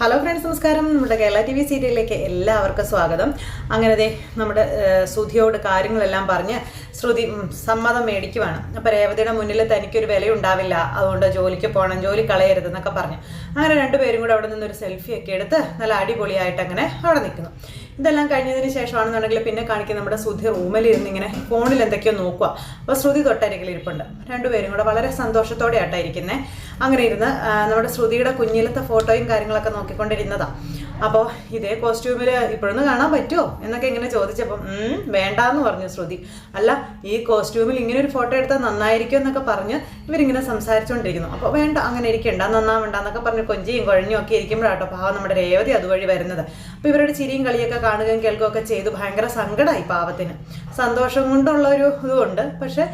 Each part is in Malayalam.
ഹലോ ഫ്രണ്ട്സ് നമസ്കാരം. നമ്മുടെ കേരള ടി വി സീരിയലിലേക്ക് എല്ലാവർക്കും സ്വാഗതം. അങ്ങനെ ദേ നമ്മുടെ സുധിയോട് കാര്യങ്ങളെല്ലാം പറഞ്ഞ് ശ്രുതി സമ്മതം മേടിക്കുവാണ്. അപ്പോൾ രേവതിയുടെ മുന്നിൽ തനിക്കൊരു വിലയുണ്ടാവില്ല. അതുകൊണ്ട് ജോലിക്ക് പോകണം ജോലി കളയരുത് എന്നൊക്കെ പറഞ്ഞു. അങ്ങനെ രണ്ടുപേരും കൂടെ അവിടെ നിന്നൊരു സെൽഫി ഒക്കെ എടുത്ത് നല്ല അടിപൊളിയായിട്ട് അങ്ങനെ അവിടെ നിൽക്കുന്നു. ഇതെല്ലാം കഴിഞ്ഞതിന് ശേഷമാണെന്നുണ്ടെങ്കിൽ പിന്നെ കാണിക്കുന്ന നമ്മുടെ ശ്രുതി റൂമിൽ ഇരുന്ന് ഇങ്ങനെ ഫോണിൽ എന്തൊക്കെയോ നോക്കുക അപ്പോൾ ശ്രുതി തൊട്ടരികിൽ ഇരിപ്പുണ്ട്. രണ്ടുപേരും കൂടെ വളരെ സന്തോഷത്തോടെ ആട്ടായിരിക്കുന്നത് അങ്ങനെ ഇരുന്ന് നമ്മുടെ ശ്രുതിയുടെ കുഞ്ഞിലത്തെ ഫോട്ടോയും കാര്യങ്ങളൊക്കെ നോക്കിക്കൊണ്ടിരുന്നതാണ് അപ്പോൾ ഇതേ കോസ്റ്റ്യൂമിൽ ഇപ്പോഴൊന്ന് കാണാൻ പറ്റുമോ എന്നൊക്കെ ഇങ്ങനെ ചോദിച്ചപ്പം "ഉം, വേണ്ടാന്ന് പറഞ്ഞു ശ്രുതി. അല്ല ഈ കോസ്റ്റ്യൂമിൽ ഇങ്ങനെ ഒരു ഫോട്ടോ എടുത്താൽ നന്നായിരിക്കും എന്നൊക്കെ പറഞ്ഞ് ഇവരിങ്ങനെ സംസാരിച്ചുകൊണ്ടിരിക്കുന്നു അപ്പോൾ വേണ്ട അങ്ങനെ ഇരിക്കണ്ട നന്നാവണ്ട എന്നൊക്കെ പറഞ്ഞ് കൊഞ്ചിയും കുഴഞ്ഞും ഒക്കെ ഇരിക്കുമ്പോഴാട്ടോ പാവം നമ്മുടെ രേവതി അതുവഴി വരുന്നത്. അപ്പോൾ ഇവരുടെ ചിരിയും കളിയൊക്കെ കാണുകയും കേൾക്കുകയൊക്കെ ചെയ്തു ഭയങ്കര സങ്കടമായി പാവത്തിന്. സന്തോഷം കൊണ്ടുള്ള ഒരു ഇതുമുണ്ട് പക്ഷെ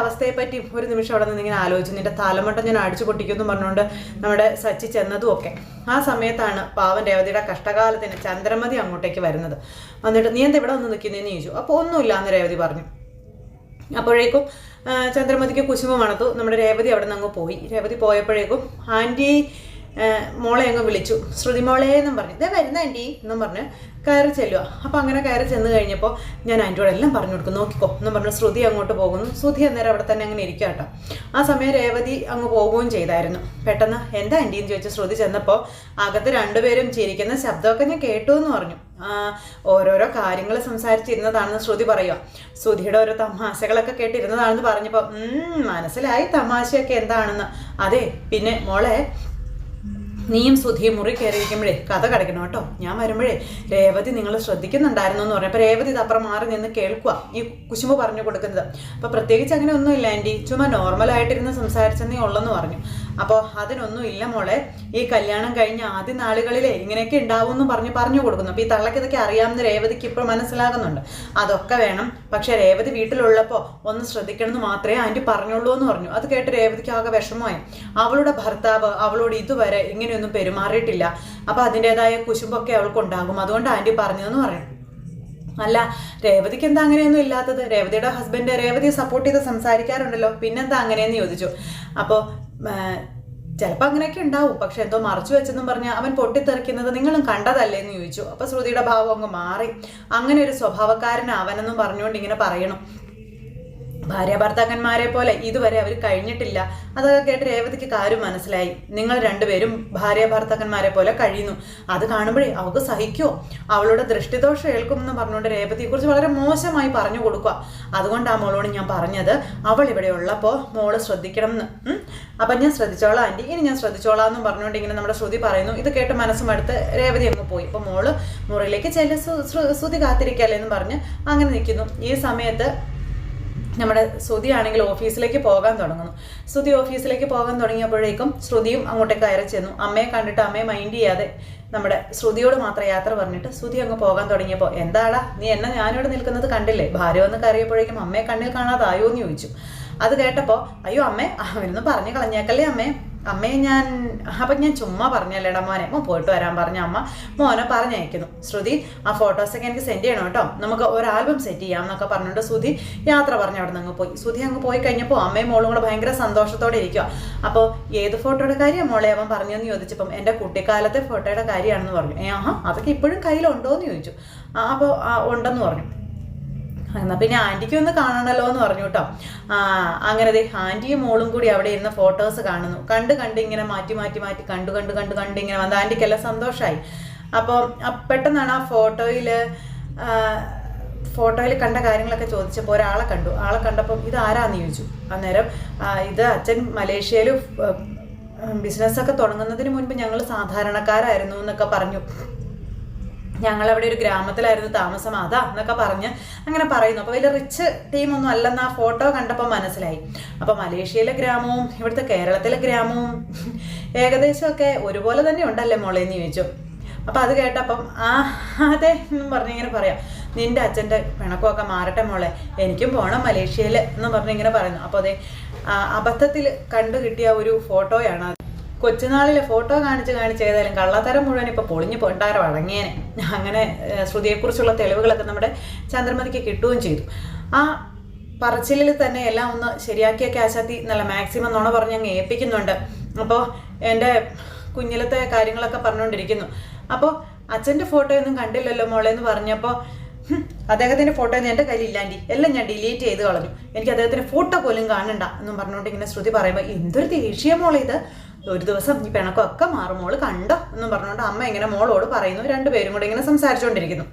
അവസ്ഥയെ പറ്റി ഒരു നിമിഷം അവിടെ നിന്ന് ഇങ്ങനെ ആലോചിച്ചു. നിന്റെ തലമട്ടം ഞാൻ അടിച്ചു പൊട്ടിക്കുമെന്ന് പറഞ്ഞുകൊണ്ട് നമ്മുടെ സച്ചി ചെന്നതും ഒക്കെ. ആ സമയത്താണ് പാവൻ രേവതിയുടെ കഷ്ടകാലത്തിന് ചന്ദ്രമതി അങ്ങോട്ടേക്ക് വരുന്നത്. വന്നിട്ട് നീ എന്താ ഇവിടെ വന്ന് നിൽക്കുന്നതെന്ന് ചോദിച്ചു. അപ്പോൾ ഒന്നുമില്ല എന്ന് രേവതി പറഞ്ഞു. അപ്പോഴേക്കും ചന്ദ്രമതിക്ക് കുശുമ്പ് മണത്തു. നമ്മുടെ രേവതി അവിടെ നിന്ന് അങ്ങ് പോയി. രേവതി പോയപ്പോഴേക്കും ആന്റി മോളെ അങ്ങ് വിളിച്ചു. ശ്രുതി മോളെ എന്നും പറഞ്ഞു. ഇതേ വരുന്ന ആന്റി എന്നും പറഞ്ഞ്. കയറി ചെല്ലുക അപ്പോൾ അങ്ങനെ കയറി ചെന്ന് കഴിഞ്ഞപ്പോൾ ഞാൻ ആന്റിയോട് എല്ലാം പറഞ്ഞു കൊടുക്കും. നോക്കിക്കോ. എന്നും പറഞ്ഞു. ശ്രുതി അങ്ങോട്ട് പോകുന്നു. ശ്രുതി അന്നേരം അവിടെ തന്നെ അങ്ങനെ ഇരിക്കുക കേട്ടോ. ആ സമയം രേവതി അങ്ങ് പോവുകയും ചെയ്തായിരുന്നു. പെട്ടെന്ന് എന്താ ആന്റി എന്ന് ചോദിച്ച് ശ്രുതി ചെന്നപ്പോൾ അകത്ത് രണ്ടുപേരും ചിരിക്കുന്ന ശബ്ദമൊക്കെ ഞാൻ കേട്ടു എന്ന് പറഞ്ഞു. ഓരോരോ കാര്യങ്ങൾ സംസാരിച്ചിരുന്നതാണെന്ന് ശ്രുതി പറയുക ശ്രുതിയുടെ ഓരോ തമാശകളൊക്കെ കേട്ടിരുന്നതാണെന്ന് പറഞ്ഞപ്പോൾ "ഉം, മനസ്സിലായി തമാശയൊക്കെ എന്താണെന്ന്. അതെ പിന്നെ മോളെ നീയും സുധിയും മുറി കയറിയിരിക്കുമ്പോഴേ കഥ കടക്കണം കേട്ടോ. ഞാൻ വരുമ്പോഴേ രേവതി നിങ്ങൾ ശ്രദ്ധിക്കുന്നുണ്ടായിരുന്നു എന്ന് പറഞ്ഞു അപ്പോൾ രേവതി ഇത് അപ്പുറം മാറി നിന്ന് കേൾക്കുക ഈ കുശുമ്പ് പറഞ്ഞു കൊടുക്കുന്നത്. അപ്പോൾ പ്രത്യേകിച്ച് അങ്ങനെ ഒന്നും ഒന്നുമില്ല ആന്റി ചുമ്മാ നോർമലായിട്ടിരുന്ന് സംസാരിച്ചെന്നേ ഉള്ളെന്ന് പറഞ്ഞു. അപ്പോൾ അതിനൊന്നും ഇല്ല മോളെ. ഈ കല്യാണം കഴിഞ്ഞ ആദ്യ നാളുകളിലെ ഇങ്ങനെയൊക്കെ ഉണ്ടാവും എന്ന് പറഞ്ഞ് പറഞ്ഞു കൊടുക്കുന്നു. അപ്പോൾ ഈ തള്ളക്ക് ഇതൊക്കെ അറിയാമെന്ന് രേവതിക്ക് ഇപ്പോൾ മനസ്സിലാകുന്നുണ്ട്. അതൊക്കെ വേണം. പക്ഷേ രേവതി വീട്ടിലുള്ളപ്പോൾ ഒന്ന് ശ്രദ്ധിക്കണം എന്ന് മാത്രമേ ആന്റി പറഞ്ഞുള്ളൂ എന്ന് പറഞ്ഞു. അത് കേട്ട് രേവതിക്ക് ആകെ വിഷമമായി. അവളുടെ ഭർത്താവ് അവളോട് ഇതുവരെ ഇങ്ങനെയൊന്നും പെരുമാറിയിട്ടില്ല. അപ്പോൾ അതിന്റെതായ കുശുമ്പൊക്കെ അവൾക്കുണ്ടാകും അതുകൊണ്ട് ആന്റി പറഞ്ഞതെന്ന് പറയും. അല്ല രേവതിക്ക് എന്താ അങ്ങനെയൊന്നും ഇല്ലാത്തത്? രേവതിയുടെ ഹസ്ബൻഡ് രേവതിയെ സപ്പോർട്ട് ചെയ്ത് സംസാരിക്കാറുണ്ടല്ലോ. പിന്നെന്താ അങ്ങനെയെന്ന് ചോദിച്ചു. അപ്പോൾ ചിലപ്പോൾ അങ്ങനെയൊക്കെ ഉണ്ടാവും. പക്ഷെ എന്തോ മറച്ചു വെച്ചെന്നും പറഞ്ഞ് അവൻ പൊട്ടിത്തെറിക്കുന്നത് നിങ്ങളും കണ്ടതല്ലേ എന്ന് ചോദിച്ചു. അപ്പോൾ ശ്രുതിയുടെ ഭാവം അങ്ങ് മാറി. അങ്ങനെ ഒരു സ്വഭാവക്കാരൻ അവനെന്നും പറഞ്ഞുകൊണ്ട് ഇങ്ങനെ പറയണം. ഭാര്യ ഭർത്താക്കന്മാരെ പോലെ ഇതുവരെ അവർ കഴിഞ്ഞിട്ടില്ല. അതൊക്കെ കേട്ട് രേവതിക്ക് കാര്യം മനസ്സിലായി. നിങ്ങൾ രണ്ടുപേരും ഭാര്യ ഭർത്താക്കന്മാരെ പോലെ കഴിയുന്നു. അത് കാണുമ്പോഴേ അവൾക്ക് സഹിക്കുമോ അവളുടെ ദൃഷ്ടിദോഷം ഏൽക്കുമെന്ന് പറഞ്ഞുകൊണ്ട് രേവതിയെക്കുറിച്ച് വളരെ മോശമായി പറഞ്ഞു കൊടുക്കുക. അതുകൊണ്ട് ആ മോളോട് ഞാൻ പറഞ്ഞത് അവൾ ഇവിടെ ഉള്ളപ്പോൾ മോൾ ശ്രദ്ധിക്കണം എന്ന്. അപ്പൊ ഞാൻ ശ്രദ്ധിച്ചോളാം ആന്റി ഇനി ഞാൻ ശ്രദ്ധിച്ചോളാം എന്ന് പറഞ്ഞുകൊണ്ട് ഇങ്ങനെ നമ്മുടെ ശ്രുതി പറയുന്നു. ഇത് കേട്ട് മനസ്സും അടുത്ത് രേവതി അങ്ങ് പോയി. അപ്പോൾ മോൾ മുറിയിലേക്ക് ചെല്ലു ശ്രു- ശ്രു- ശ്രുതി കാത്തിരിക്കല്ലേ എന്ന് പറഞ്ഞ് അങ്ങനെ നിൽക്കുന്നു ഈ സമയത്ത് നമ്മുടെ ശ്രുതി ആണെങ്കിൽ ഓഫീസിലേക്ക് പോകാൻ തുടങ്ങുന്നു. ശ്രുതി ഓഫീസിലേക്ക് പോകാൻ തുടങ്ങിയപ്പോഴേക്കും ശ്രുതിയും അങ്ങോട്ടേക്ക് കയറി ചെന്നു. അമ്മയെ കണ്ടിട്ട് അമ്മയെ മൈൻഡ് ചെയ്യാതെ നമ്മുടെ ശ്രുതിയോട് മാത്രം യാത്ര പറഞ്ഞിട്ട് ശ്രുതി അങ്ങ് പോകാൻ തുടങ്ങിയപ്പോൾ എന്താടാ നീ എന്നെ ഞാനിവിടെ നിൽക്കുന്നത് കണ്ടില്ലേ? ഭാര്യ വന്ന് കയറിയപ്പോഴേക്കും അമ്മയെ കണ്ണിൽ കാണാതായോ എന്ന് ചോദിച്ചു. അത് കേട്ടപ്പോൾ അയ്യോ അമ്മേ അവനൊന്ന് പറഞ്ഞു കളഞ്ഞേക്കല്ലേ അമ്മേ? അമ്മയെ ഞാൻ അപ്പം ഞാൻ ചുമ്മാ പറഞ്ഞല്ലേടാ മോനെ. മോൻ പോയിട്ട് വരാൻ പറഞ്ഞ അമ്മ മോനെ പറഞ്ഞയക്കുന്നു. ശ്രുതി ആ ഫോട്ടോസൊക്കെ എനിക്ക് സെൻഡ് ചെയ്യണം കേട്ടോ. നമുക്ക് ഒരു ആൽബം സെറ്റ് ചെയ്യാം എന്നൊക്കെ പറഞ്ഞിട്ട് ശ്രുതി യാത്ര പറഞ്ഞ് അവിടെ നിന്ന് പോയി. ശ്രുതി അങ്ങ് പോയി കഴിഞ്ഞപ്പോൾ അമ്മയും മോളും കൂടെ ഭയങ്കര സന്തോഷത്തോടെ ഇരിക്കുക അപ്പോൾ ഏത് ഫോട്ടോയുടെ കാര്യം മോളെ അവൻ പറഞ്ഞെന്ന് ചോദിച്ചപ്പം എന്റെ കുട്ടിക്കാലത്തെ ഫോട്ടോയുടെ കാര്യമാണെന്ന് പറഞ്ഞു. ഏ ആഹാ അതൊക്കെ ഇപ്പോഴും കയ്യിലുണ്ടോ എന്ന് ചോദിച്ചു അപ്പോൾ ഉണ്ടെന്ന് പറഞ്ഞു. എന്നാൽ പിന്നെ ആന്റിക്ക് ഒന്ന് കാണണമല്ലോ എന്ന് പറഞ്ഞു കേട്ടോ. ആ അങ്ങനെ ദേ ആന്റിയും മോളും കൂടി അവിടെ ഇരുന്ന് ഫോട്ടോസ് കാണുന്നു. കണ്ട് കണ്ട് ഇങ്ങനെ മാറ്റി മാറ്റി മാറ്റി കണ്ടു കണ്ട് കണ്ട് കണ്ട് ഇങ്ങനെ വന്ന് ആന്റിക്കെല്ലാം സന്തോഷമായി അപ്പോൾ പെട്ടെന്നാണ് ആ ഫോട്ടോയിൽ ഫോട്ടോയിൽ കണ്ട കാര്യങ്ങളൊക്കെ ചോദിച്ചപ്പോൾ ഒരാളെ കണ്ടു. ആളെ കണ്ടപ്പോൾ ഇത് ആരാന്ന് ചോദിച്ചു. അന്നേരം ഇത് അച്ഛൻ മലേഷ്യയിൽ ബിസിനസ്സൊക്കെ തുടങ്ങുന്നതിന് മുൻപ് ഞങ്ങൾ സാധാരണക്കാരായിരുന്നു എന്നൊക്കെ പറഞ്ഞു. ഞങ്ങളവിടെ ഒരു ഗ്രാമത്തിലായിരുന്നു താമസം. അതാ എന്നൊക്കെ പറഞ്ഞ് അങ്ങനെ പറയുന്നു. അപ്പോൾ വലിയ റിച്ച് ടീമൊന്നും അല്ലെന്ന് ആ ഫോട്ടോ കണ്ടപ്പോൾ മനസ്സിലായി. അപ്പോൾ മലേഷ്യയിലെ ഗ്രാമവും ഇവിടുത്തെ കേരളത്തിലെ ഗ്രാമവും ഏകദേശമൊക്കെ ഒരുപോലെ തന്നെ ഉണ്ടല്ലേ മോളെ എന്ന് ചോദിച്ചു. അപ്പോൾ അത് കേട്ടപ്പം ആ അതെ എന്നും പറഞ്ഞിങ്ങനെ പറയാം. നിന്റെ അച്ഛന്റെ പിണക്കമൊക്കെ മാറട്ടെ മോളെ. എനിക്കും പോകണം മലേഷ്യയിൽ എന്ന് പറഞ്ഞിങ്ങനെ പറയുന്നു. അപ്പോൾ അതെ അബദ്ധത്തിൽ കണ്ടു കിട്ടിയ ഒരു ഫോട്ടോയാണ് കൊച്ചുനാളിലെ ഫോട്ടോ കാണിച്ച് കാണിച്ച് ഏതായാലും കള്ളത്തരം മുഴുവൻ ഇപ്പോൾ പൊളിഞ്ഞു പൊണ്ടാരം അടങ്ങിയേനെ. അങ്ങനെ ശ്രുതിയെക്കുറിച്ചുള്ള തെളിവുകളൊക്കെ നമ്മുടെ ചന്ദ്രമതിക്ക് കിട്ടുകയും ചെയ്തു. ആ പറച്ചിലിൽ തന്നെ എല്ലാം ഒന്ന് ശരിയാക്കിയൊക്കെ ആശാത്തി നല്ല മാക്സിമം നുണ പറഞ്ഞ് അങ്ങ് ഏൽപ്പിക്കുന്നുണ്ട്. അപ്പോൾ എന്റെ കുഞ്ഞിലത്തെ കാര്യങ്ങളൊക്കെ പറഞ്ഞുകൊണ്ടിരിക്കുന്നു അപ്പോൾ അച്ഛന്റെ ഫോട്ടോ ഒന്നും കണ്ടില്ലല്ലോ മോളെ എന്ന് പറഞ്ഞപ്പോൾ അദ്ദേഹത്തിന്റെ ഫോട്ടോ ഒന്നും എന്റെ കയ്യിലില്ലാണ്ടി. എല്ലാം ഞാൻ ഡിലീറ്റ് ചെയ്ത് കളഞ്ഞു. എനിക്ക് അദ്ദേഹത്തിന്റെ ഫോട്ടോ പോലും കാണണ്ട എന്നും പറഞ്ഞുകൊണ്ട് ഇങ്ങനെ ശ്രുതി പറയുമ്പോൾ എന്തൊരു ദേഷ്യമോളെ ഇത്. ഒരു ദിവസം ഈ പിണക്കമൊക്കെ മാറും. മോൾ കണ്ടോ എന്നും പറഞ്ഞുകൊണ്ട് അമ്മ ഇങ്ങനെ മോളോട് പറയുന്നു. രണ്ടുപേരും കൂടെ ഇങ്ങനെ സംസാരിച്ചുകൊണ്ടിരിക്കുന്നു.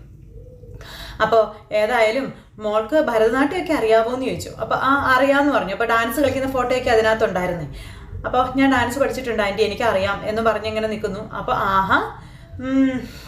അപ്പോൾ ഏതായാലും മോൾക്ക് ഭരതനാട്യമൊക്കെ അറിയാമോ എന്ന് ചോദിച്ചു. അപ്പോൾ ആ അറിയാമെന്ന് പറഞ്ഞു. അപ്പോൾ ഡാൻസ് കളിക്കുന്ന ഫോട്ടോയൊക്കെ അതിനകത്തുണ്ടായിരുന്നേ. അപ്പോൾ ഞാൻ ഡാൻസ് പഠിച്ചിട്ടുണ്ട്. ആന്റി എനിക്കറിയാം എന്ന് പറഞ്ഞിങ്ങനെ നിൽക്കുന്നു. അപ്പോൾ ആഹാ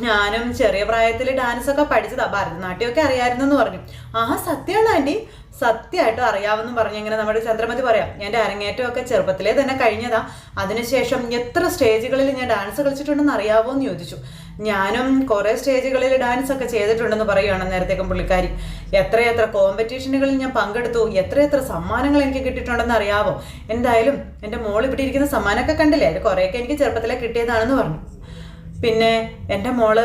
ഞാനും ചെറിയ പ്രായത്തിൽ ഡാൻസ് ഒക്കെ പഠിച്ചതാ. ഭരതനാട്യമൊക്കെ അറിയാമായിരുന്നെന്ന് പറഞ്ഞു. ആ സത്യമാണ് ആന്റി സത്യമായിട്ടും അറിയാമെന്ന് പറഞ്ഞു ഇങ്ങനെ നമ്മുടെ ചന്ദ്രമതി പറയാം എന്റെ അരങ്ങേറ്റമൊക്കെ ചെറുപ്പത്തിലേ തന്നെ കഴിഞ്ഞതാ. അതിനുശേഷം എത്ര സ്റ്റേജുകളിൽ ഞാൻ ഡാൻസ് കളിച്ചിട്ടുണ്ടെന്ന് അറിയാവോ എന്ന് ചോദിച്ചു. ഞാനും കുറേ സ്റ്റേജുകളിൽ ഡാൻസ് ഒക്കെ ചെയ്തിട്ടുണ്ടെന്ന് പറയുകയാണ് നേരത്തേക്കും പുള്ളിക്കാരി. എത്രയെത്ര കോമ്പറ്റീഷനുകളിൽ ഞാൻ പങ്കെടുത്തു. എത്രയെത്ര സമ്മാനങ്ങൾ എനിക്ക് കിട്ടിയിട്ടുണ്ടെന്ന് അറിയാവോ? എന്തായാലും എന്റെ മോൾ ഇവിടെ ഇരിക്കുന്ന സമ്മാനമൊക്കെ കണ്ടില്ലേ? കുറേയൊക്കെ എനിക്ക് ചെറുപ്പത്തിലേ കിട്ടിയതാണെന്ന് പറഞ്ഞു. പിന്നെ എന്റെ മോൾ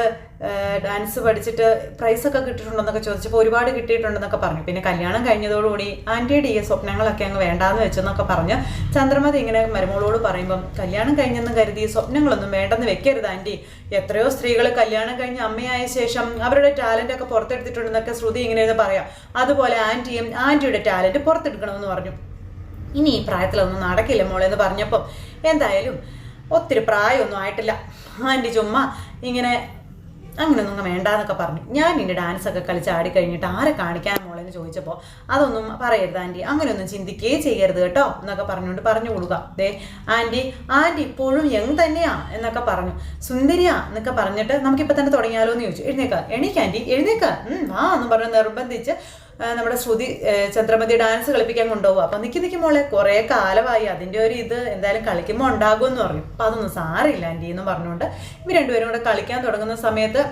ഡാൻസ് പഠിച്ചിട്ട് പ്രൈസൊക്കെ കിട്ടിയിട്ടുണ്ടെന്നൊക്കെ ചോദിച്ചപ്പോൾ ഒരുപാട് കിട്ടിയിട്ടുണ്ടെന്നൊക്കെ പറഞ്ഞു. പിന്നെ കല്യാണം കഴിഞ്ഞതോടുകൂടി ആന്റിയുടെ ഈ സ്വപ്നങ്ങളൊക്കെ അങ്ങ് വേണ്ടാന്ന് വെച്ചെന്നൊക്കെ പറഞ്ഞ് ചന്ദ്രമതി ഇങ്ങനെ മരുമോളോട് പറയുമ്പം കല്യാണം കഴിഞ്ഞെന്ന് കരുതി സ്വപ്നങ്ങളൊന്നും വേണ്ടെന്ന് വെക്കരുത് ആന്റി. എത്രയോ സ്ത്രീകൾ കല്യാണം കഴിഞ്ഞ് അമ്മയായ ശേഷം അവരുടെ ടാലന്റ് ഒക്കെ പുറത്തെടുത്തിട്ടുണ്ടെന്നൊക്കെ ശ്രുതി ഇങ്ങനെ ഇരുന്ന് പറയാം. അതുപോലെ ആന്റിയും ആന്റിയുടെ ടാലന്റ് പുറത്തെടുക്കണമെന്ന് പറഞ്ഞു. ഇനി ഈ പ്രായത്തിലൊന്നും നടക്കില്ല മോളെന്ന് പറഞ്ഞപ്പം എന്തായാലും ഒത്തിരി പ്രായമൊന്നും ആയിട്ടില്ല. ആന്റി ചുമ്മാ ഇങ്ങനെ അങ്ങനെയൊന്നും വേണ്ട വേണ്ടാന്നൊക്കെ പറഞ്ഞു. ഞാൻ ഇനി ഡാൻസൊക്കെ കളിച്ച് ആടിക്കഴിഞ്ഞിട്ട് ആരെ കാണിക്കാൻ മോളെന്ന് ചോദിച്ചപ്പോൾ അതൊന്നും പറയരുത് ആന്റി. അങ്ങനെയൊന്നും ചിന്തിക്കുകയേ ചെയ്യരുത് കേട്ടോ എന്നൊക്കെ പറഞ്ഞുകൊണ്ട് പറഞ്ഞു കൊടുക്കുക. ദേ ആന്റി ആന്റി ഇപ്പോഴും യങ് തന്നെയാ എന്നൊക്കെ പറഞ്ഞു. സുന്ദരിയാ എന്നൊക്കെ പറഞ്ഞിട്ട് നമുക്കിപ്പോൾ തന്നെ തുടങ്ങിയാലോ എന്ന് ചോദിച്ചു. എഴുന്നേക്ക എണീക്ക ആന്റി എഴുന്നേക്ക. വാ എന്ന് പറഞ്ഞ് നിർബന്ധിച്ച് ആ, നമ്മുടെ ശ്രുതി ചന്ദ്രമതി ഡാൻസ് കളിപ്പിക്കാൻ കൊണ്ടുപോകും. അപ്പൊ നിക്ക് നിക്ക് മോളെ കുറെ കാലമായി അതിന്റെ ഒരു ഇത് എന്തായാലും കളിക്കുമ്പോൾ ഉണ്ടാകുമെന്ന് പറഞ്ഞു. അപ്പൊ അതൊന്നും സാറില്ല ആന്റി എന്ന് പറഞ്ഞുകൊണ്ട്. ഇവർ രണ്ടുപേരും കൂടെ കളിക്കാൻ തുടങ്ങുന്ന സമയത്ത്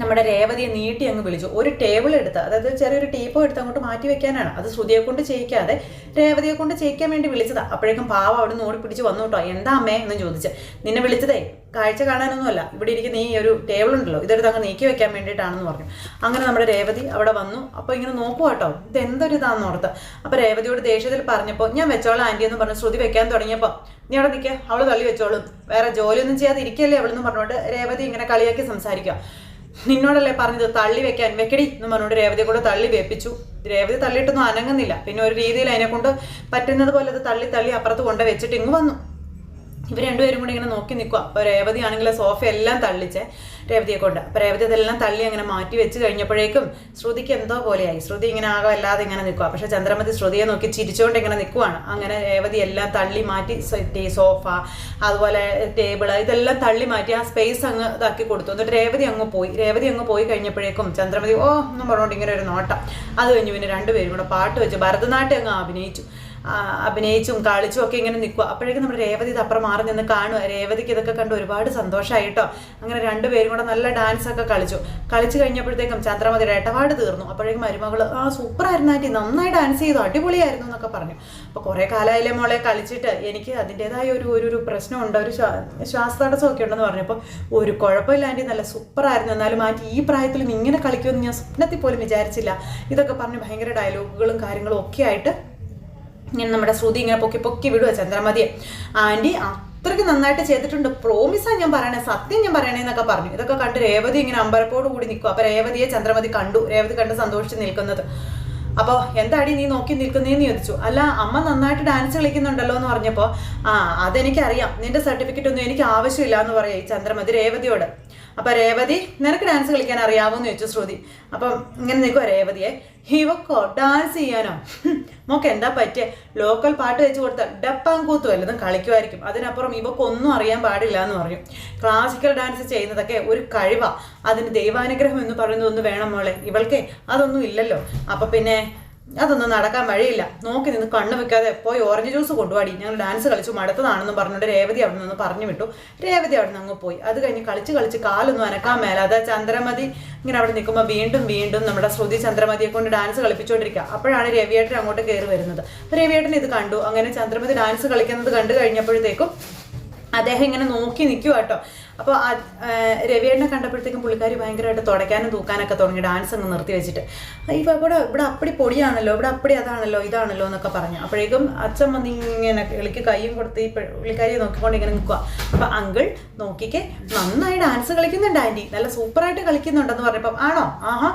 നമ്മുടെ രേവതിയെ നീട്ടി അങ്ങ് വിളിച്ചു. ഒരു ടേബിൾ എടുത്ത് അതായത് ചെറിയൊരു ടീപ്പോ എടുത്ത് അങ്ങോട്ട് മാറ്റി വെക്കാനാണ്. അത് ശ്രുതിയെ കൊണ്ട് ചെയ്യിക്കാതെ രേവതിയെ കൊണ്ട് ചെയ്യിക്കാൻ വേണ്ടി വിളിച്ചതാ. അപ്പോഴേക്കും പാവ അവിടെ നിന്ന് ഓടി പിടിച്ച് വന്നു കേട്ടോ. എന്താ അമ്മേ? എന്ന് ചോദിച്ച്. നിന്നെ വിളിച്ചതേ കാഴ്ച കാണാനൊന്നുമല്ല. ഇവിടെ ഇരിക്കുന്ന ഈ ഒരു ടേബിൾ ഉണ്ടല്ലോ ഇതെടുത്ത് അങ്ങ് നീക്കി വെക്കാൻ വേണ്ടിയിട്ടാണെന്ന് പറഞ്ഞു. അങ്ങനെ നമ്മുടെ രേവതി അവിടെ വന്നു. അപ്പോൾ ഇങ്ങനെ നോക്കുക കേട്ടോ. ഇത് എന്തൊരു ഇതാന്ന് ഓർത്ത്. അപ്പോൾ രേവതിയോട് ദേഷ്യത്തിൽ പറഞ്ഞപ്പോൾ ഞാൻ വെച്ചോളാം ആന്റി എന്ന് പറഞ്ഞു ശ്രുതി വെക്കാൻ തുടങ്ങിയപ്പോൾ നീ അവിടെ നിൽക്കുക അവൾ തള്ളി വെച്ചോളും. വേറെ ജോലിയൊന്നും ചെയ്യാതെ ഇരിക്കല്ലേ അവളെന്ന് പറഞ്ഞുകൊണ്ട് രേവതി ഇങ്ങനെ കളിയാക്കി സംസാരിക്കുക നിന്നോടല്ലേ പറഞ്ഞത്? തള്ളി വെക്കാൻ. വെക്കടി എന്ന് പറഞ്ഞുകൊണ്ട് രേവതിയെ കൂടെ തള്ളി വെപ്പിച്ചു. രേവതി തള്ളിയിട്ടൊന്നും അനങ്ങുന്നില്ല. പിന്നെ ഒരു രീതിയിൽ അതിനെ കൊണ്ട് പറ്റുന്നത് പോലെ അത് തള്ളി തള്ളി അപ്പുറത്ത് കൊണ്ട് വെച്ചിട്ട് ഇങ്ങ് വന്നു. ഇവർ രണ്ടുപേരും കൂടി ഇങ്ങനെ നോക്കി നിൽക്കുക അപ്പോൾ രേവതി ആണെങ്കിൽ സോഫ എല്ലാം തള്ളിച്ചേ രേവതിയെ കൊണ്ട്. അപ്പോൾ രേവതി അതെല്ലാം തള്ളി അങ്ങനെ മാറ്റി വെച്ച് കഴിഞ്ഞപ്പോഴേക്കും ശ്രുതിക്ക് എന്തോ പോലെയായി. ശ്രുതി ഇങ്ങനെ ആകെ അല്ലാതെ ഇങ്ങനെ നിൽക്കുക പക്ഷേ ചന്ദ്രമതി ശ്രുതിയെ നോക്കി ചിരിച്ചുകൊണ്ട് ഇങ്ങനെ നിൽക്കുവാണ്. അങ്ങനെ രേവതി എല്ലാം തള്ളി മാറ്റി സോഫ അതുപോലെ ടേബിൾ ഇതെല്ലാം തള്ളി മാറ്റി ആ സ്പേസ് അങ്ങ് ഇതാക്കി കൊടുത്തു. എന്നിട്ട് രേവതി അങ്ങ് പോയി. രേവതി അങ്ങ് പോയി കഴിഞ്ഞപ്പോഴേക്കും ചന്ദ്രമതി ഓ എന്നും പറഞ്ഞുകൊണ്ട് ഇങ്ങനെ ഒരു നോട്ടം. അത് കഴിഞ്ഞ് പിന്നെ രണ്ടുപേരും കൂടെ പാട്ട് വെച്ച് ഭരതനാട്യം അങ്ങ് അഭിനയിച്ചു. അഭിനയിച്ചും കളിച്ചും ഒക്കെ ഇങ്ങനെ നിൽക്കുക. അപ്പോഴേക്കും നമ്മുടെ രേവതി ഇത് അപ്പുറം മാറി നിന്ന് കാണുക രേവതിക്ക് ഇതൊക്കെ കണ്ട് ഒരുപാട് സന്തോഷമായിട്ടോ അങ്ങനെ രണ്ടുപേരും കൂടെ നല്ല ഡാൻസ് ഒക്കെ കളിച്ചു. കളിച്ചു കഴിഞ്ഞപ്പോഴത്തേക്കും ചന്ദ്രമതിയുടെ ഇടപാട് തീർന്നു. അപ്പോഴേക്കും മരുമകൾ ആ സൂപ്പറായിരുന്നു ആന്റി. നന്നായി ഡാൻസ് ചെയ്തു. അടിപൊളിയായിരുന്നു എന്നൊക്കെ പറഞ്ഞു. അപ്പോൾ കുറേ കാലമായാലേ മോളെ കളിച്ചിട്ട്. എനിക്ക് അതിന്റെതായ ഒരു ഒരു പ്രശ്നമുണ്ട്. ഒരു ശ്വാ- ശ്വാസതടസ്സമൊക്കെ ഉണ്ടെന്ന് പറഞ്ഞപ്പോൾ ഒരു കുഴപ്പമില്ല ആന്റി. നല്ല സൂപ്പറായിരുന്നു. എന്നാലും ആന്റി ഈ പ്രായത്തിലും ഇങ്ങനെ കളിക്കുമെന്ന് ഞാൻ സ്വപ്നത്തിൽ പോലും വിചാരിച്ചില്ല. ഇതൊക്കെ പറഞ്ഞ് ഭയങ്കര ഡയലോഗുകളും കാര്യങ്ങളും ഒക്കെ ആയിട്ട് ഇങ്ങനെ നമ്മുടെ ശ്രുതി ഇങ്ങനെ പൊക്കി പൊക്കി വിടുക ചന്ദ്രമതിയെ. ആന്റി അത്രയ്ക്ക് നന്നായിട്ട് ചെയ്തിട്ടുണ്ട്. പ്രോമിസാ ഞാൻ പറയണേ സത്യം ഞാൻ പറയണേ എന്നൊക്കെ പറഞ്ഞു. ഇതൊക്കെ കണ്ട് രേവതി ഇങ്ങനെ അമ്പരപ്പോട് കൂടി നിൽക്കും അപ്പൊ രേവതിയെ ചന്ദ്രമതി കണ്ടു. രേവതി കണ്ട് സന്തോഷിച്ച് നിൽക്കുന്നത്. അപ്പോൾ എന്താടി നീ നോക്കി നിൽക്കുന്നേന്ന് ചോദിച്ചു. അല്ല അമ്മ നന്നായിട്ട് ഡാൻസ് കളിക്കുന്നുണ്ടല്ലോ എന്ന് പറഞ്ഞപ്പോൾ ആ അതെനിക്കറിയാം. നിന്റെ സർട്ടിഫിക്കറ്റ് ഒന്നും എനിക്ക് ആവശ്യമില്ല എന്ന് പറയാം ഈ ചന്ദ്രമതി രേവതിയോട്. അപ്പൊ രേവതി നിനക്ക് ഡാൻസ് കളിക്കാൻ അറിയാമോന്ന് ചോദിച്ചു ശ്രുതി. അപ്പം ഇങ്ങനെ നിൽക്കുക രേവതിയെ. ഹിവക്കോ ഡാൻസ് ചെയ്യാനോ? മോക്ക് എന്താ പറ്റിയ? ലോക്കൽ പാട്ട് വെച്ച് കൊടുത്താൽ ഡപ്പാങ്കൂത്തും വല്ലതും കളിക്കുമായിരിക്കും അതിനപ്പുറം ഇവക്കൊന്നും അറിയാൻ പാടില്ല എന്ന് പറഞ്ഞു ക്ലാസിക്കൽ ഡാൻസ് ചെയ്യുന്നതൊക്കെ ഒരു കഴിവാ. അതിന് ദൈവാനുഗ്രഹം എന്ന് പറയുന്നതൊന്നും വേണം മോളെ. ഇവൾക്കേ അതൊന്നും ഇല്ലല്ലോ. അപ്പൊ പിന്നെ അതൊന്നും നടക്കാൻ വഴിയില്ല. നോക്കി നിന്ന് കണ്ണു വെക്കാതെ പോയി ഓറഞ്ച് ജ്യൂസ് കൊണ്ടുപാടി ഞങ്ങൾ ഡാൻസ് കളിച്ചു മടുത്തതാണെന്ന് പറഞ്ഞിട്ട് രേവതി അവിടെ നിന്ന് പറഞ്ഞു വിട്ടു. രേവതി അവിടെ നിന്ന് അങ്ങ് പോയി. അത് കഴിഞ്ഞ് കളിച്ച് കളിച്ച് കാലൊന്നും അനക്കാൻ മേലാതെ ചന്ദ്രമതി ഇങ്ങനെ അവിടെ നിൽക്കുമ്പോൾ വീണ്ടും വീണ്ടും നമ്മുടെ ശ്രുതി ചന്ദ്രമതിയെ കൊണ്ട് ഡാൻസ് കളിപ്പിച്ചുകൊണ്ടിരിക്കുക. അപ്പോഴാണ് രവിയേട്ടൻ അങ്ങോട്ട് കയറി വരുന്നത്. അപ്പോൾ രവിയേട്ടൻ ഇത് കണ്ടു. അങ്ങനെ ചന്ദ്രമതി ഡാൻസ് കളിക്കുന്നത് കണ്ടു കഴിഞ്ഞപ്പോഴത്തേക്കും അദ്ദേഹം ഇങ്ങനെ നോക്കി നിൽക്കുക കേട്ടോ. അപ്പോൾ രവിയേട്ടനെ കണ്ടപ്പോഴത്തേക്കും പുള്ളിക്കാരി ഭയങ്കരമായിട്ട് തുടയ്ക്കാനും തൂക്കാനൊക്കെ തുടങ്ങി ഡാൻസ് അങ്ങ് നിർത്തി വെച്ചിട്ട്. ഇപ്പോൾ ഇവിടെ ഇവിടെ അപ്പടി പൊടിയാണല്ലോ ഇവിടെ അപ്പടി അതാണല്ലോ ഇതാണല്ലോ എന്നൊക്കെ പറഞ്ഞു. അപ്പോഴേക്കും അച്ഛൻ വന്ന് ഇങ്ങനെ കിളിക്ക് കൈയും കൊടുത്ത് ഈ പുള്ളിക്കാരിയെ നോക്കിക്കൊണ്ട് ഇങ്ങനെ നിൽക്കുക അപ്പോൾ അങ്കിൾ നോക്കിക്കേ നന്നായി ഡാൻസ് കളിക്കുന്നുണ്ട് ആന്റി നല്ല സൂപ്പറായിട്ട് കളിക്കുന്നുണ്ടെന്ന് പറഞ്ഞപ്പം ആണോ? ആഹാ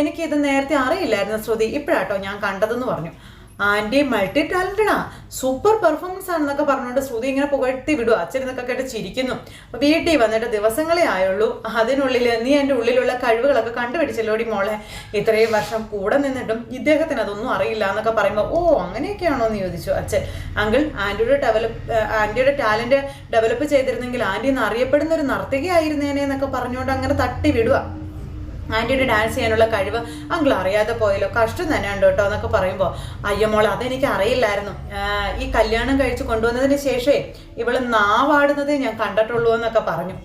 എനിക്കിത് നേരത്തെ അറിയില്ലായിരുന്നു ശ്രുതി. ഇപ്പോഴാട്ടോ ഞാൻ കണ്ടതെന്ന് പറഞ്ഞു. ആന്റി മൾട്ടി ടാലന്റഡാ സൂപ്പർ പെർഫോമൻസ് ആണെന്നൊക്കെ പറഞ്ഞുകൊണ്ട് ശ്രുതി ഇങ്ങനെ പുകഴ്ത്തി വിടുക അച്ഛനെന്നൊക്കെ കേട്ട് ചിരിക്കുന്നു. വീട്ടിൽ വന്നിട്ട് ദിവസങ്ങളേ ആയുള്ളൂ. അതിനുള്ളിൽ നീ എന്റെ ഉള്ളിലുള്ള കഴിവുകളൊക്കെ കണ്ടുപിടിച്ചല്ലോടി മോളെ. ഇത്രയും വർഷം കൂടെ നിന്നിട്ടും ഇദ്ദേഹത്തിന് അതൊന്നും അറിയില്ല എന്നൊക്കെ പറയുമ്പോൾ ഓ അങ്ങനെയൊക്കെയാണോ? എന്ന് ചോദിച്ചു അച്ഛൻ. അങ്കിൾ ആന്റിയുടെ ഡെവലപ്പ് ആന്റിയുടെ ടാലന്റ് ഡെവലപ്പ് ചെയ്തിരുന്നെങ്കിൽ ആന്റി എന്ന് അറിയപ്പെടുന്ന ഒരു നർത്തകയായിരുന്നേനെ എന്നൊക്കെ പറഞ്ഞുകൊണ്ട് അങ്ങനെ തട്ടി വിടുക ആന്റിയുടെ ഡാൻസ് ചെയ്യാനുള്ള കഴിവ് അങ്കിൾ അറിയാതെ പോയല്ലോ. കഷ്ടം തന്നെയാണ് കേട്ടോ എന്നൊക്കെ പറയുമ്പോൾ അയ്യോ മോളെ അതെനിക്ക് അറിയില്ലായിരുന്നു. ഈ കല്യാണം കഴിച്ച് കൊണ്ടുവന്നതിന് ശേഷമേ ഇവൾ നാവാടുന്നത് ഞാൻ കണ്ടിട്ടുള്ളൂ എന്നൊക്കെ പറഞ്ഞു.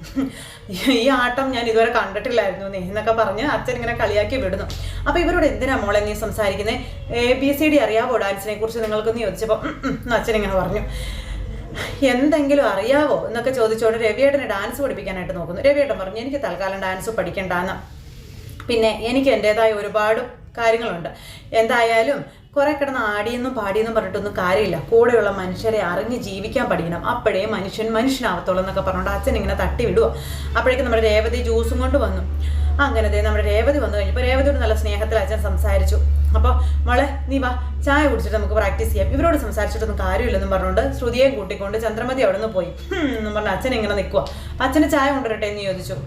ഈ ആട്ടം ഞാൻ ഇതുവരെ കണ്ടിട്ടില്ലായിരുന്നു നീ എന്നൊക്കെ പറഞ്ഞ് അച്ഛൻ ഇങ്ങനെ കളിയാക്കി വിടുന്നു. അപ്പോൾ ഇവരോട് എന്തിനാ മോളെ നീ സംസാരിക്കുന്നത് എ ബി സി ഡി അറിയാവോ ഡാൻസിനെ കുറിച്ച് നിങ്ങൾക്കൊന്ന് ചോദിച്ചപ്പോൾ ഉം, ഉം, അച്ഛൻ ഇങ്ങനെ പറഞ്ഞു. എന്തെങ്കിലും അറിയാവോ? എന്നൊക്കെ ചോദിച്ചുകൊണ്ട് രവിയേട്ടനെ ഡാൻസ് പഠിപ്പിക്കാനായിട്ട് നോക്കുന്നു. രവിയേട്ടൻ പറഞ്ഞു എനിക്ക് തൽക്കാലം ഡാൻസ് പഠിക്കണ്ടെന്ന്. പിന്നെ എനിക്ക് എന്റെതായ ഒരുപാട് കാര്യങ്ങളുണ്ട്. എന്തായാലും കുറെ കിടന്ന് ആടിയെന്നും പാടിയെന്നും പറഞ്ഞിട്ടൊന്നും കാര്യമില്ല. കൂടെയുള്ള മനുഷ്യരെ അറിഞ്ഞ് ജീവിക്കാൻ പഠിക്കണം. അപ്പോഴേ മനുഷ്യൻ മനുഷ്യനാവത്തുള്ളൂ എന്നൊക്കെ പറഞ്ഞുകൊണ്ട് അച്ഛൻ ഇങ്ങനെ തട്ടി വിടുക അപ്പോഴേക്കും നമ്മുടെ രേവതി ജ്യൂസും കൊണ്ട് വന്നു. അങ്ങനെ ദേ നമ്മുടെ രേവതി വന്നു കഴിഞ്ഞപ്പോൾ രേവതിയോട് നല്ല സ്നേഹത്തിൽ അച്ഛൻ സംസാരിച്ചു. അപ്പോൾ മോളെ നീ വാ. ചായ കുടിച്ചിട്ട് നമുക്ക് പ്രാക്ടീസ് ചെയ്യാം. ഇവരോട് സംസാരിച്ചിട്ടൊന്നും കാര്യമില്ലെന്നും പറഞ്ഞുകൊണ്ട് ശ്രുതിയെ കൂട്ടിക്കൊണ്ട് ചന്ദ്രമതി അവിടെ നിന്ന് പോയി എന്നും പറഞ്ഞ് അച്ഛൻ ഇങ്ങനെ നിൽക്കുക അച്ഛന് ചായ കൊണ്ടുവരട്ടെ എന്ന് ചോദിച്ചു.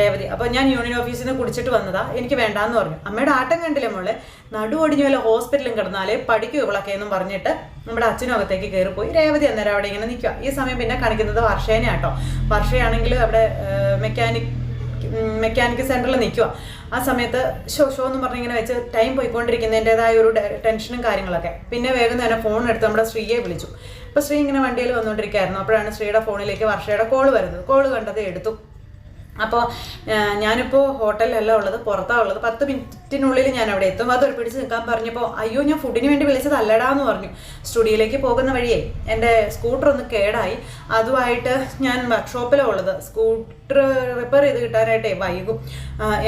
രേവതി. അപ്പോൾ ഞാൻ യൂണിയൻ ഓഫീസിൽ നിന്ന് കുടിച്ചിട്ട് വന്നതാ. എനിക്ക് വേണ്ടാന്ന് പറഞ്ഞു. അമ്മയുടെ ആട്ടം കണ്ടില്ല മോളെ? നടു ഒടിഞ്ഞു വല്ല ഹോസ്പിറ്റലും കിടന്നാലേ പഠിക്കൂ ഇവളൊക്കെ എന്നും പറഞ്ഞിട്ട് നമ്മുടെ അച്ഛനും അകത്തേക്ക് കയറിപ്പോയി. രേവതി അന്നേരം അവിടെ ഇങ്ങനെ നിൽക്കുക ഈ സമയം പിന്നെ കാണിക്കുന്നത് വർഷേനെ ആട്ടോ. വർഷയാണെങ്കിൽ അവിടെ മെക്കാനിക് മെക്കാനിക് സെന്ററിൽ നിൽക്കുക ആ സമയത്ത് ഷോ ഷോ എന്ന് പറഞ്ഞ് ഇങ്ങനെ വെച്ച് ടൈം പോയിക്കൊണ്ടിരിക്കുന്നതിന്റെതായ ഒരു ടെൻഷനും കാര്യങ്ങളൊക്കെ. പിന്നെ വേഗം തന്നെ ഫോൺ എടുത്ത് നമ്മുടെ ശ്രീയെ വിളിച്ചു. അപ്പോൾ ശ്രീ ഇങ്ങനെ വണ്ടിയിൽ വന്നുകൊണ്ടിരിക്കുകയായിരുന്നു അപ്പോഴാണ് ശ്രീയുടെ ഫോണിലേക്ക് വർഷയുടെ കോൾ വരുന്നത്. കോൾ കണ്ടത് എടുത്തു. അപ്പോൾ ഞാനിപ്പോൾ ഹോട്ടലിലല്ല ഉള്ളത് പുറത്താണ് ഉള്ളത്. പത്ത് മിനിറ്റിനുള്ളിൽ ഞാൻ അവിടെ എത്തും. അതൊരു പിടിച്ച് നിൽക്കാൻ പറഞ്ഞപ്പോൾ അയ്യോ ഞാൻ ഫുഡിന് വേണ്ടി വിളിച്ചതല്ലടാ എന്ന് പറഞ്ഞു. സ്റ്റുഡിയോയിലേക്ക് പോകുന്ന വഴിയേ എന്റെ സ്കൂട്ടർ ഒന്ന് കേടായി. അതുമായിട്ട് ഞാൻ വർക്ക്ഷോപ്പിലാണ് ഉള്ളത്. സ്കൂട്ടർ റിപ്പയർ ചെയ്ത് കിട്ടാനായിട്ടേ വൈകും.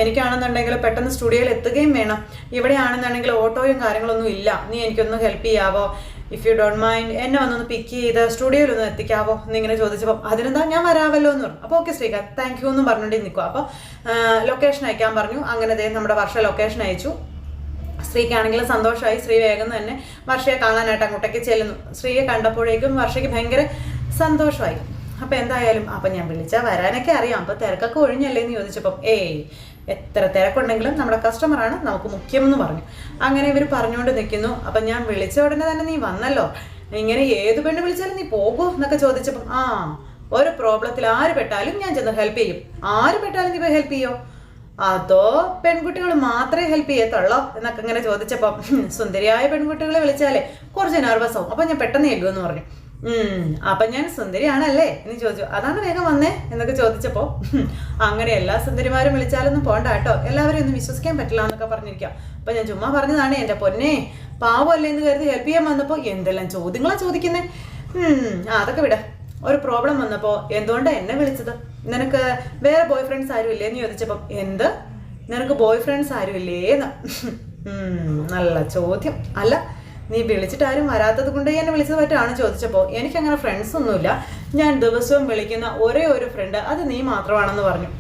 എനിക്കാണെന്നുണ്ടെങ്കിൽ പെട്ടെന്ന് സ്റ്റുഡിയോയിൽ എത്തുകയും വേണം. ഇവിടെയാണെന്നുണ്ടെങ്കിൽ ഓട്ടോയും കാര്യങ്ങളൊന്നും ഇല്ല. നീ എനിക്കൊന്ന് ഹെൽപ്പ് ചെയ്യാവോ? ഇഫ് യു ഡോണ്ട് മൈൻഡ് എന്നെ വന്നൊന്ന് പിക്ക് ചെയ്ത് സ്റ്റുഡിയോയിൽ ഒന്ന് എത്തിക്കാവോ? എന്നിങ്ങനെ ചോദിച്ചപ്പോൾ അതിനെന്താ ഞാൻ വരാമല്ലോ? എന്ന് പറഞ്ഞു. അപ്പോൾ ഓക്കെ ശ്രീകാന്ത് താങ്ക് യു എന്നും പറഞ്ഞുകൊണ്ട് നിൽക്കുക അപ്പോൾ ലൊക്കേഷൻ അയക്കാൻ പറഞ്ഞു. അങ്ങനെ അദ്ദേഹം നമ്മുടെ വർഷ ലൊക്കേഷൻ അയച്ചു. സ്ത്രീക്കാണെങ്കിൽ സന്തോഷമായി സ്ത്രീ വേഗം തന്നെ വർഷയെ കാണാനായിട്ട് അങ്ങോട്ടേക്ക് ചെല്ലുന്നു. ശ്രീയെ കണ്ടപ്പോഴേക്കും വർഷയ്ക്ക് ഭയങ്കര സന്തോഷമായി. അപ്പോൾ എന്തായാലും അപ്പം ഞാൻ വിളിച്ചാൽ വരാനൊക്കെ അറിയാം. അപ്പോൾ തിരക്കൊക്കെ ഒഴിഞ്ഞല്ലേ എന്ന് ചോദിച്ചപ്പം ഏയ് എത്ര തിരക്കുണ്ടെങ്കിലും നമ്മുടെ കസ്റ്റമറാണ് നമുക്ക് മുഖ്യമെന്ന് പറഞ്ഞു. അങ്ങനെ ഇവർ പറഞ്ഞുകൊണ്ട് നിൽക്കുന്നു. അപ്പം ഞാൻ വിളിച്ച ഉടനെ തന്നെ നീ വന്നല്ലോ. ഇങ്ങനെ ഏത് പെണ്ണ് വിളിച്ചാലും നീ പോകൂ എന്നൊക്കെ ചോദിച്ചപ്പം ആ ഒരു പ്രോബ്ലത്തിൽ ആര് പെട്ടാലും ഞാൻ ചെന്ന് ഹെൽപ്പ് ചെയ്യും. ആര് പെട്ടാലും നീ ഹെൽപ്പ് ചെയ്യോ? അതോ പെൺകുട്ടികൾ മാത്രമേ ഹെൽപ്പ് ചെയ്യത്തുള്ളോ എന്നൊക്കെ ഇങ്ങനെ ചോദിച്ചപ്പം സുന്ദരിയായ പെൺകുട്ടികളെ വിളിച്ചാലേ കുറച്ച് നെർവസ് ആവും. അപ്പം ഞാൻ പെട്ടെന്ന് ചെല്ലുമെന്ന് പറഞ്ഞു. അപ്പം ഞാൻ സുന്ദരിയാണല്ലേ? എന്ന് ചോദിച്ചു അതാണ് വേഗം വന്നേ? എന്നൊക്കെ ചോദിച്ചപ്പോ അങ്ങനെ എല്ലാ സുന്ദരിമാരും വിളിച്ചാലൊന്നും പോണ്ട കേട്ടോ. എല്ലാവരും ഒന്നും വിശ്വസിക്കാൻ പറ്റില്ല എന്നൊക്കെ പറഞ്ഞിരിക്കാം. അപ്പൊ ഞാൻ ചുമ്മാ പറഞ്ഞതാണ് എന്റെ പൊന്നെ പാവമല്ലേ എന്ന് കരുതി ഹെൽപ്പ് ചെയ്യാൻ വന്നപ്പോ എന്തെല്ലാം ചോദ്യങ്ങളാ ചോദിക്കുന്നേ? ആ അതൊക്കെ വിട. ഒരു പ്രോബ്ലം വന്നപ്പോ എന്തുകൊണ്ടാ എന്നെ വിളിച്ചത്? നിനക്ക് വേറെ ബോയ് ഫ്രണ്ട്സ് ആരും ഇല്ലേ? എന്ന് ചോദിച്ചപ്പം എന്ത്? നിനക്ക് ബോയ് ഫ്രണ്ട്സ് ആരും ഇല്ലേന്ന് നല്ല ചോദ്യം. അല്ല നീ വിളിച്ചിട്ട് ആരും വരാത്തത് കൊണ്ട് എന്നെ വിളിച്ചത് പറ്റാണ് ചോദിച്ചപ്പോൾ എനിക്കങ്ങനെ ഫ്രണ്ട്സ് ഒന്നുമില്ല. ഞാൻ ദിവസവും വിളിക്കുന്ന ഒരേ ഒരു ഫ്രണ്ട് അത് നീ മാത്രമാണെന്ന് പറഞ്ഞു.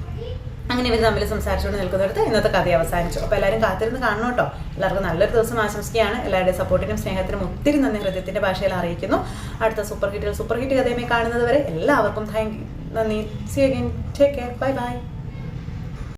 അങ്ങനെ ഇവർ തമ്മിൽ സംസാരിച്ചുകൊണ്ട് നിൽക്കുന്നിടത്ത് ഇന്നത്തെ കഥ അവസാനിച്ചു. അപ്പോൾ എല്ലാവരും കാത്തിരുന്ന് കാണണം കേട്ടോ. എല്ലാവർക്കും നല്ലൊരു ദിവസം ആശംസിക്കുകയാണ്. എല്ലാവരുടെയും സപ്പോർട്ടിനും സ്നേഹത്തിനും ഒത്തിരി നന്ദി ഹൃദയത്തിന്റെ ഭാഷയിൽ അറിയിക്കുന്നു. അടുത്ത സൂപ്പർ ഹിറ്റുകൾ സൂപ്പർ ഹിറ്റ് കഥയുമായി കാണുന്നത് വരെ എല്ലാവർക്കും താങ്ക് യു നന്ദി. See again take care bye bye